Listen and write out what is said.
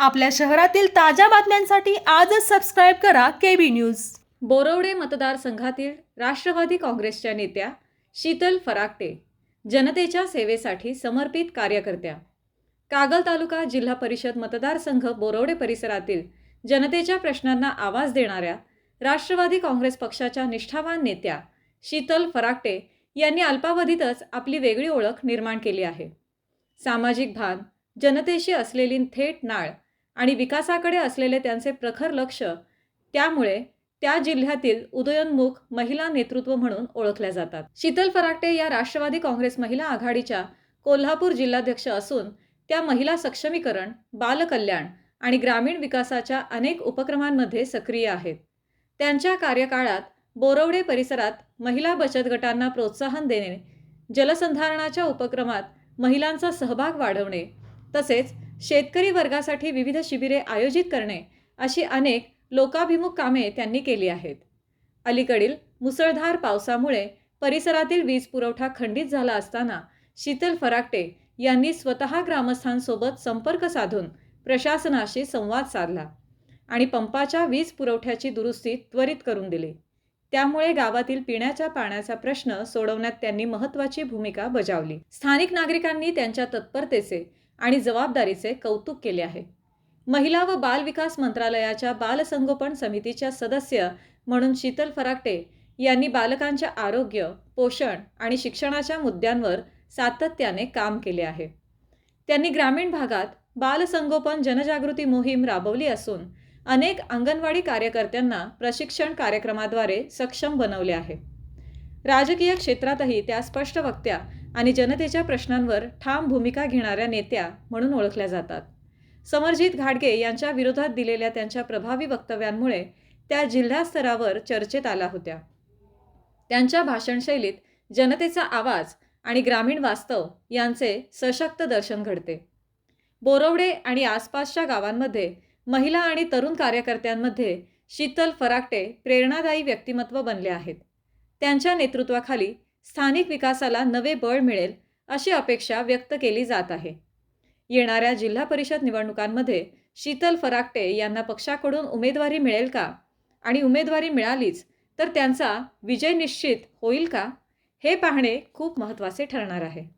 आपल्या शहरातील ताज्या बातम्यांसाठी आजच सबस्क्राईब करा केबी न्यूज बोरवडे मतदारसंघातील राष्ट्रवादी काँग्रेसच्या नेत्या शीतल फराकटे जनतेच्या सेवेसाठी समर्पित कार्यकर्त्या. कागल तालुका जिल्हा परिषद मतदारसंघ बोरवडे परिसरातील जनतेच्या प्रश्नांना आवाज देणाऱ्या राष्ट्रवादी काँग्रेस पक्षाच्या निष्ठावान नेत्या शीतल फराकटे यांनी अल्पावधीतच आपली वेगळी ओळख निर्माण केली आहे. सामाजिक भान जनतेशी असलेली थेट नाळ आणि विकासाकडे असलेले त्यांचे प्रखर लक्ष त्यामुळे त्या जिल्ह्यातील उदयोन्मुख महिला नेतृत्व म्हणून ओळखल्या जातात. शीतल फराटे या राष्ट्रवादी काँग्रेस महिला आघाडीच्या कोल्हापूर जिल्हाध्यक्ष असून त्या महिला सक्षमीकरण बालकल्याण आणि ग्रामीण विकासाच्या अनेक उपक्रमांमध्ये सक्रिय आहेत. त्यांच्या कार्यकाळात बोरवडे परिसरात महिला बचत गटांना प्रोत्साहन देणे जलसंधारणाच्या उपक्रमात महिलांचा सहभाग वाढवणे तसेच शेतकरी वर्गासाठी विविध शिबिरे आयोजित करणे अशी अनेक लोकाभिमुख कामे त्यांनी केली आहेत. अलीकडील मुसळधार पावसामुळे परिसरातील वीज पुरवठा खंडित झाला असताना शीतल फराकटे यांनी स्वतः ग्रामस्थांसोबत संपर्क साधून प्रशासनाशी संवाद साधला आणि पंपाच्या वीज पुरवठ्याची दुरुस्ती त्वरित करून दिली. त्यामुळे गावातील पिण्याच्या पाण्याचा प्रश्न सोडवण्यात त्यांनी महत्त्वाची भूमिका बजावली. स्थानिक नागरिकांनी त्यांच्या तत्परतेचे आणि जबाबदारीचे कौतुक केले आहे. महिला व बाल विकास मंत्रालयाच्या बालसंगोपन समितीच्या सदस्य म्हणून शीतल फराकटे यांनी बालकांच्या आरोग्य पोषण आणि शिक्षणाच्या मुद्द्यांवर सातत्याने काम केले आहे. त्यांनी ग्रामीण भागात बालसंगोपन जनजागृती मोहीम राबवली असून अनेक अंगणवाडी कार्यकर्त्यांना प्रशिक्षण कार्यक्रमाद्वारे सक्षम बनवले आहे. राजकीय क्षेत्रातही त्या स्पष्ट वक्त्या आणि जनतेच्या प्रश्नांवर ठाम भूमिका घेणाऱ्या नेत्या म्हणून ओळखल्या जातात. समरजित घाडगे यांच्या विरोधात दिलेल्या त्यांच्या प्रभावी वक्तव्यांमुळे त्या जिल्हा स्तरावर चर्चेत आल्या होत्या. त्यांच्या भाषणशैलीत जनतेचा आवाज आणि ग्रामीण वास्तव यांचे सशक्त दर्शन घडते. बोरवडे आणि आसपासच्या गावांमध्ये महिला आणि तरुण कार्यकर्त्यांमध्ये शीतल फराकटे प्रेरणादायी व्यक्तिमत्व बनले आहेत. त्यांच्या नेतृत्वाखाली स्थानिक विकासाला नवे बळ मिळेल अशी अपेक्षा व्यक्त केली जात आहे. येणाऱ्या जिल्हा परिषद निवडणुकांमध्ये शीतल फराकटे यांना पक्षाकडून उमेदवारी मिळेल का? आणि उमेदवारी मिळालीच तर त्यांचा विजय निश्चित होईल का? हे पाहणे खूप महत्त्वाचे ठरणार आहे.